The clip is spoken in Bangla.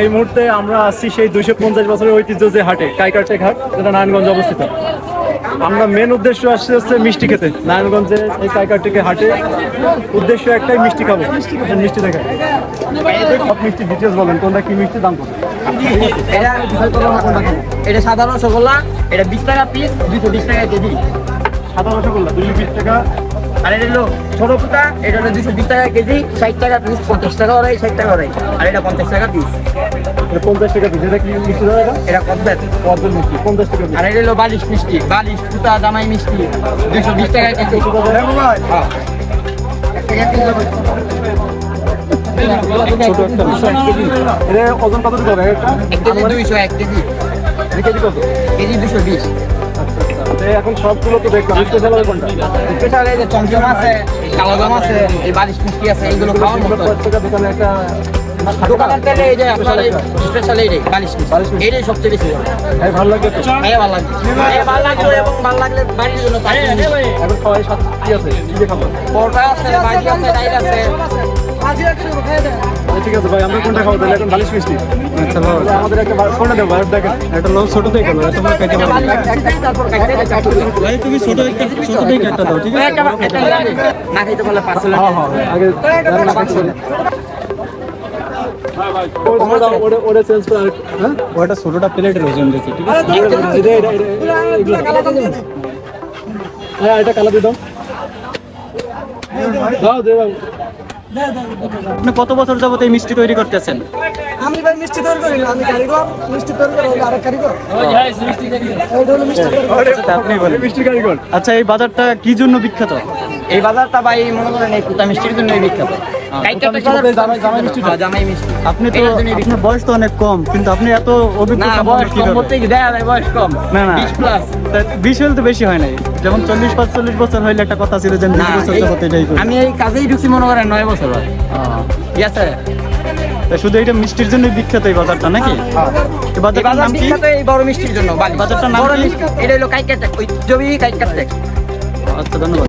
এই মুহূর্তে আমরা আসছি সেই দুইশো পঞ্চাশ বছরের ঐতিহ্য যে হাটে কাইকারটেক হাট, যেটা নারায়ণগঞ্জ অবস্থিত। আমরা মেন উদ্দেশ্য আসছে হচ্ছে মিষ্টি খেতে। নারায়ণগঞ্জে এই কাইকারটেকে হাটে উদ্দেশ্য একটাই, মিষ্টি খাব। মিষ্টি দেখে সব মিষ্টি ডিটেলস বলেন, কোনটা কি মিষ্টি, দাম কত? এটা সাধারণ রসগোল্লা এটা বিশ টাকা পিস দুশো বিশ টাকা কেজি। সাদা রসগোল্লা দুইশো বিশ টাকা। আর এটা হলো ছোট ফুটা এটা হলো দুশো বিশ টাকা কেজি ষাট টাকা পিস পঞ্চাশ টাকা ওরাই ষাট টাকা ওরাই আর এটা পঞ্চাশ টাকা পিস পঞ্চাশ টাকা পিস এটা কি মিষ্টি দাদা এটা? কমপ্লেট কদবেল মিষ্টি পঞ্চাশ টাকা আর এটা হলো বালিশ মিষ্টি বালিশ ফুটা জামাই মিষ্টি দুশো বিশ টাকা কেজি। হ্যাঁ। ছোট একটা মিষ্টি এটা ওজন কত করে এক কেজি? দুইশো এক কেজি। কেজি কত? কেজি দুশো বিশ। এখন সবগুলো তো দেখলাম। স্পেশাল হবে কোনটা? স্পেশাল এই যে চমচম আছে কালো জাম আছে এই বালিশ মিষ্টি আছে এইগুলো খাওয়ার মতো। দোকানে একটা দোকানের তেলে এই যে আপনার স্পেশাল এইটাই বালিশ মিষ্টি এইটাই সবচেয়ে বেশি ভালো। এই ভালো লাগে ভালো লাগবে এবং ভালো লাগলে বাড়ির জন্য এখন সবাই সাথে কি আছে? কি পরোটা আছে বাজি আছে ডাইল আছে। আচ্ছা, ঠিক আছে ভাই আমরা কোনটা খাব তাহলে? এখন বালিশ মিষ্টি। আচ্ছা তাহলে আমাদের একটা কোনটা দেবো ভাই দেখেন। একটা লোক ছোট দেখে না তোমরা খাইতে এটা পারবে। ভাই তুমি ছোট একটা ছোট দেখে একটা দাও ঠিক লাগে। না খাইতে পারলে পার্সেল হ্যাঁ হ্যাঁ আগে ওটা ওটা ওটা হ্যাঁ ওটা ছোটটা প্লেটের ওজন দিয়েছে ঠিক আছে? হ্যাঁ এটা কালা দিয়ে দাও। দাও দে আপনি কত বছর যাবত এই মিষ্টি তৈরি করতেছেন? আমি ভাই মিষ্টি তৈরি করি না আমি কারিগর। মিষ্টি তৈরি করি হলো আরেক কারিগর। আচ্ছা, আপনি বলেন। মিষ্টি কারিগর। আচ্ছা এই বাজারটা কি জন্য বিখ্যাত? এই বাজারটা ভাই মনে করেন এই কুতা মিষ্টির জন্যই বিখ্যাত। হ্যাঁ, জামাই মিষ্টি। আপনি তো এটার জন্যই বিখ্যাত। আপনার বয়স তো অনেক কম কিন্তু আপনি এত অভিজ্ঞতা বয়স কম কীভাবে? বলতে কি? দেখা যায় বয়স কম। না না। বিশ প্লাস তা বিশ হলে তো বেশি হয় নাই। যেমন চল্লিশ পাঁচচল্লিশ বছর হইলে একটা কথা ছিল যে বছর এই- যাবত আমি এই কাজেই ঢুকছি মনে করেন নয় বছর হয়। ঠিক আছে? শুধু এটা মিষ্টির জন্যই বিখ্যাত এই বাজারটা নাকি? এই এই বাজারটার বাজার নাম কি? এই বড় মিষ্টির জন্য বাজারটার নাম এটা হলো কাইকাটা ওই জমি কাইকাটা আচ্ছা ধন্যবাদ।